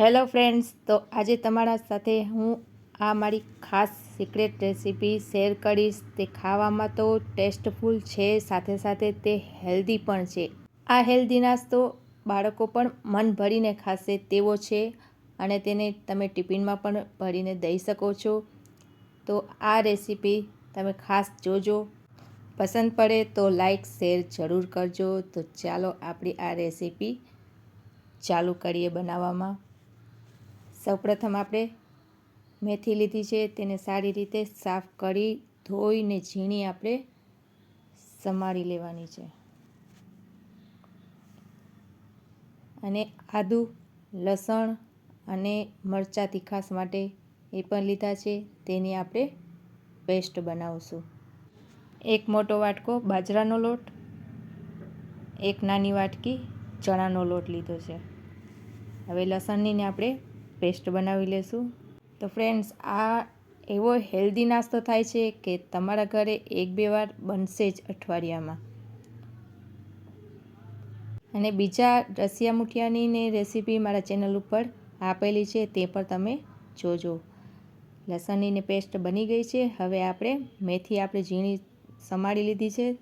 Hello friends, તો આજે તમારા સાથે હું આ મારી ખાસ સિક્રેટ રેસીપી શેર કરીશ. તે ખાવામાં તો ટેસ્ટફુલ છે, સાથે સાથે તે હેલ્ધી પણ છે. આ હેલ્ધી નાસ્તો બાળકો પણ મન ભરીને ખાશે તેવો છે અને તેને તમે ટિફિનમાં પણ ભરીને દઈ શકો છો. તો આ રેસીપી તમે ખાસ જોજો. પસંદ પડે તો લાઈક, શેર જરૂર કરજો. તો ચાલો આપણી આ રેસીપી ચાલુ કરીએ બનાવવામાં. સૌપ્રથમ આપણે મેથી લીધી છે, તેને સારી રીતે સાફ કરી ધોઈને ઝીણી આપણે સમારી લેવાની છે. અને આદુ, લસણ અને મરચાં તીખાસ માટે એ પણ લીધા છે, તેની આપણે પેસ્ટ બનાવશું. એક મોટો વાટકો બાજરાનો લોટ, એક નાની વાટકી ચણાનો લોટ લીધો છે. હવે લસણની આપણે પેસ્ટ બનાવી લેશું. તો ફ્રેન્ડ્સ, આ એવો હેલ્ધી નાસ્તો થાય છે કે તમારા ઘરે એક બે વાર બનશે જ અઠવાડિયામાં. અને બીજા રસિયા મુઠિયાની રેસીપી મારા ચેનલ ઉપર આપેલી છે તે પણ તમે જોજો. લસણની પેસ્ટ બની ગઈ છે. હવે આપણે મેથી આપણે ઝીણી સમાડી લીધી છે.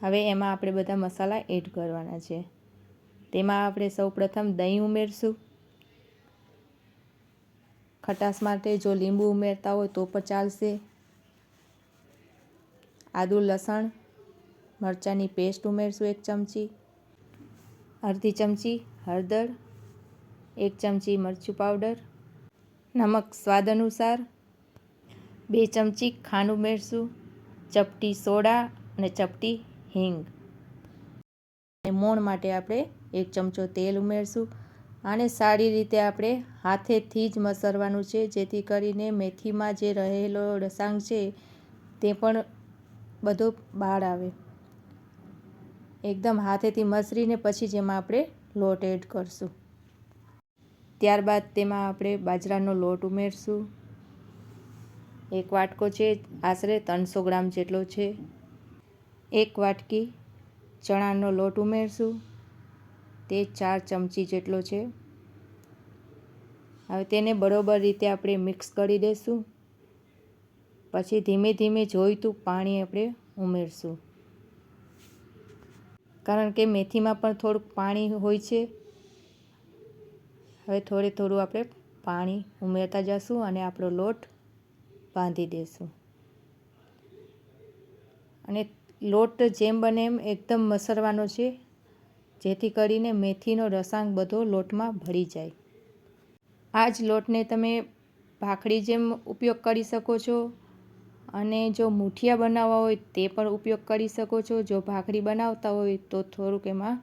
હવે એમાં આપણે બધા મસાલા એડ કરવાના છે. તેમાં આપણે સૌ પ્રથમ દહીં ઉમેરશું. ખટાશ માટે જો લીંબુ ઉમેરતા હોય તો પણ ચાલશે. આદુ, લસણ, મરચાંની પેસ્ટ ઉમેરશું એક ચમચી. અડધી ચમચી હળદર, એક ચમચી મરચું પાવડર, નમક સ્વાદ અનુસાર, બે ચમચી ખાંડ ઉમેરશું, ચપટી સોડા અને ચપટી હિંગ. મોણ માટે આપણે એક ચમચો તેલ ઉમેરશું. આને સારી રીતે આપણે હાથેથી જ મસરવાનું છે, જેથી કરીને મેથીમાં જે રહેલો રસાંગ છે, તે પણ બધો બહાર આવે. એકદમ હાથેથી મસરીને પછી જેમાં આપણે લોટ એડ કરશું. ત્યારબાદ તેમાં આપણે બાજરાનો લોટ ઉમેરશું. એક વાટકો છે, આશરે ત્રણસો ગ્રામ જેટલો છે. એક વાટકી ચણાનો લોટ ઉમેરશું. તે ચાર ચમચી જેટલો છે. હવે તેને બરોબર રીતે આપણે મિક્સ કરી દઈશું પછી ધીમે ધીમે જોઈતું પાણી આપણે ઉમેરશું. કારણ કે મેથીમાં પણ થોડુંક પાણી હોય છે. હવે થોડે થોડું આપણે પાણી ઉમેરતા જશું અને આપણો લોટ બાંધી દઈશું અને લોટ જેમ બને એમ એકદમ મસરવાનો છે. જેથી કરીને મેથીનો રસાંગ બધો લોટમાં ભળી જાય. આ જ લોટને તમે ભાખરી જેમ ઉપયોગ કરી શકો છો અને જો મુઠિયા બનાવવા હોય તે પણ ઉપયોગ કરી શકો છો. જો ભાખરી બનાવતા હોય તો થોડુંક એમાં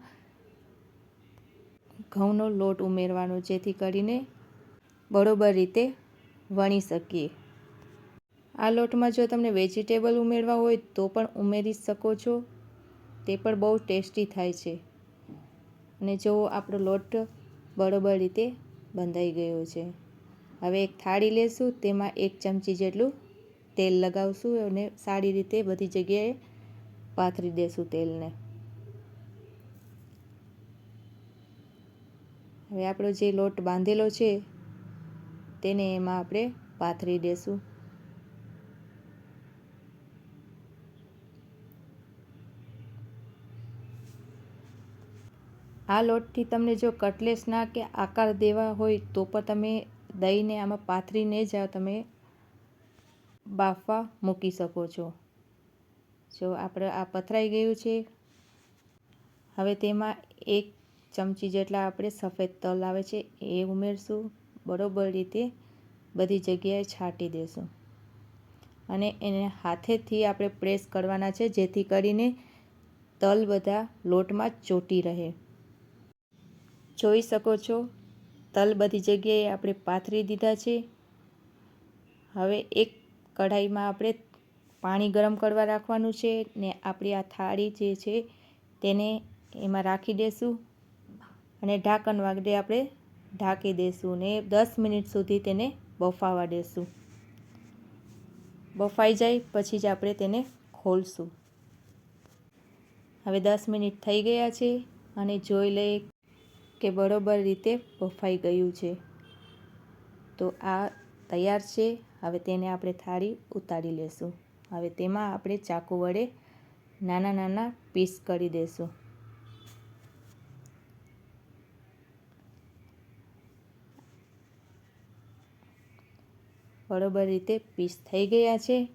ઘઉંનો લોટ ઉમેરવાનો, જેથી કરીને બરોબર રીતે વણી શકીએ. આ લોટમાં જો તમને વેજીટેબલ ઉમેરવા હોય તો પણ ઉમેરી શકો છો. તે પણ બહુ ટેસ્ટી થાય છે. અને જો આપણો લોટ બરોબર રીતે બંધાઈ ગયો છે. હવે એક થાળી લેશું, તેમાં એક ચમચી જેટલું તેલ લગાવશું અને સારી રીતે બધી જગ્યાએ પાથરી દેશું તેલને. હવે આપણો જે લોટ બાંધેલો છે, તેને એમાં આપણે પાથરી દેશું. આ લોટથી તમને જો કટલેસના કે આકાર દેવા હોય તો પણ તમે દહીંને આમાં પાથરીને જ તમે બાફવા મૂકી શકો છો. જો આપણે આ પથરાઈ ગયું છે, હવે તેમાં એક ચમચી જેટલા આપણે સફેદ તલ આવે છે એ ઉમેરશું. બરોબર રીતે બધી જગ્યાએ છાંટી દેશું. અને એને હાથેથી આપણે પ્રેસ કરવાના છે જેથી કરીને તલ બધા લોટમાં ચોટી રહે. જોઈ શકો છો. તલ બધી જગ્યાએ આપણે પાથરી દીધા છે. હવે એક કઢાઈમાં આપણે પાણી ગરમ કરવા રાખવાનું છે ને આપણી આ થાળી જે છે તેને એમાં રાખી દેશું અને ઢાંકણ વાગડે આપણે ઢાંકી દઈશું ને દસ મિનિટ સુધી તેને બફાવા દેશું. બફાઈ જાય પછી જ આપણે તેને ખોલશું. હવે દસ મિનિટ થઈ ગયા છે અને જોઈ લઈએ કે બરોબર રીતે બફાઈ ગયું છે. તો આ તૈયાર છે. હવે તેને આપણે થાળી ઉતારી લેશું. હવે તેમાં આપણે ચાકુ વડે નાના નાના પીસ કરી દેશું. બરોબર રીતે પીસ થઈ ગયા છે.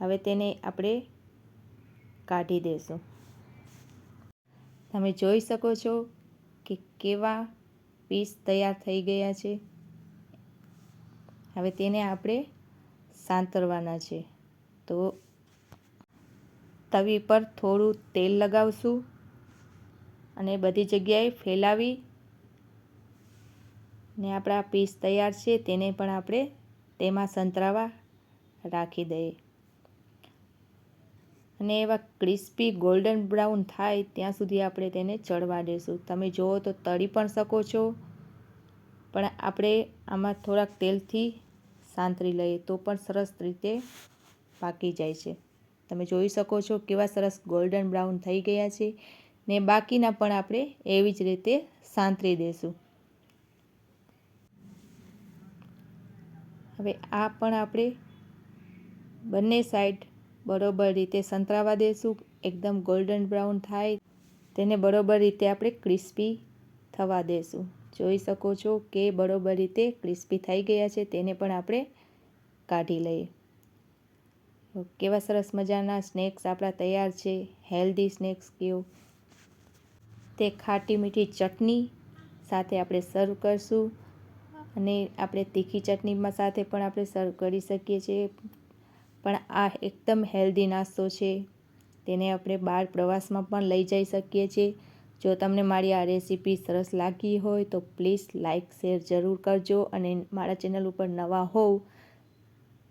હવે તેને આપણે કાઢી દેશું. તમે જોઈ શકો છો કે કેવા પીસ તૈયાર થઈ ગયા છે? હવે તેને આપણે સાંતરવાના છે. તો તવી પર થોડું તેલ લગાવશું અને બધી જગ્યાએ ફેલાવી ને આપણા પીસ તૈયાર છે તેને પણ આપણે તેમાં સંતરાવા રાખી દઈએ. અને એવા ક્રિસ્પી ગોલ્ડન બ્રાઉન થાય ત્યાં સુધી આપણે તેને ચડવા દઈશું તમે જુઓ તો તળી પણ શકો છો, પણ આપણે આમાં થોડાક તેલથી સાંતરી લઈએ તો પણ સરસ રીતે પાકી જાય છે. તમે જોઈ શકો છો કેવા સરસ ગોલ્ડન બ્રાઉન થઈ ગયા છે ને બાકીના પણ આપણે એવી જ રીતે સાંતરી દઈશું હવે આ પણ આપણે બંને સાઈડ બરોબર રીતે સંતરાવા દેશું. એકદમ ગોલ્ડન બ્રાઉન થાય. તેને બરોબર રીતે આપણે ક્રિસ્પી થવા દેશું. જોઈ શકો છો કે બરોબર રીતે ક્રિસ્પી થઈ ગયા છે. તેને પણ આપણે કાઢી લઈએ. કેવા સરસ મજાના સ્નેક્સ આપણા તૈયાર છે. હેલ્ધી સ્નેક્સ કેવું તે ખાટી મીઠી ચટણી સાથે આપણે સર્વ કરશું. અને આપણે તીખી ચટણીમાં સાથે પણ આપણે સર્વ કરી શકીએ છીએ. પણ આ એકદમ હેલ્ધી નાસ્તો છે. તેને આપણે બહાર પ્રવાસમાં પણ લઈ જઈ શકીએ છીએ. જો તમને મારી આ રેસીપી સરસ લાગી હોય તો પ્લીઝ લાઇક શેર જરૂર કરજો અને મારા ચેનલ ઉપર નવા હોવ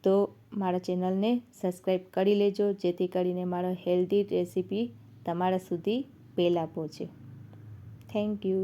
તો મારા ચેનલને સબસ્ક્રાઈબ કરી લેજો, જેથી કરીને મારો હેલ્ધી રેસીપી તમારા સુધી પહેલાં પહોંચે. Thank you.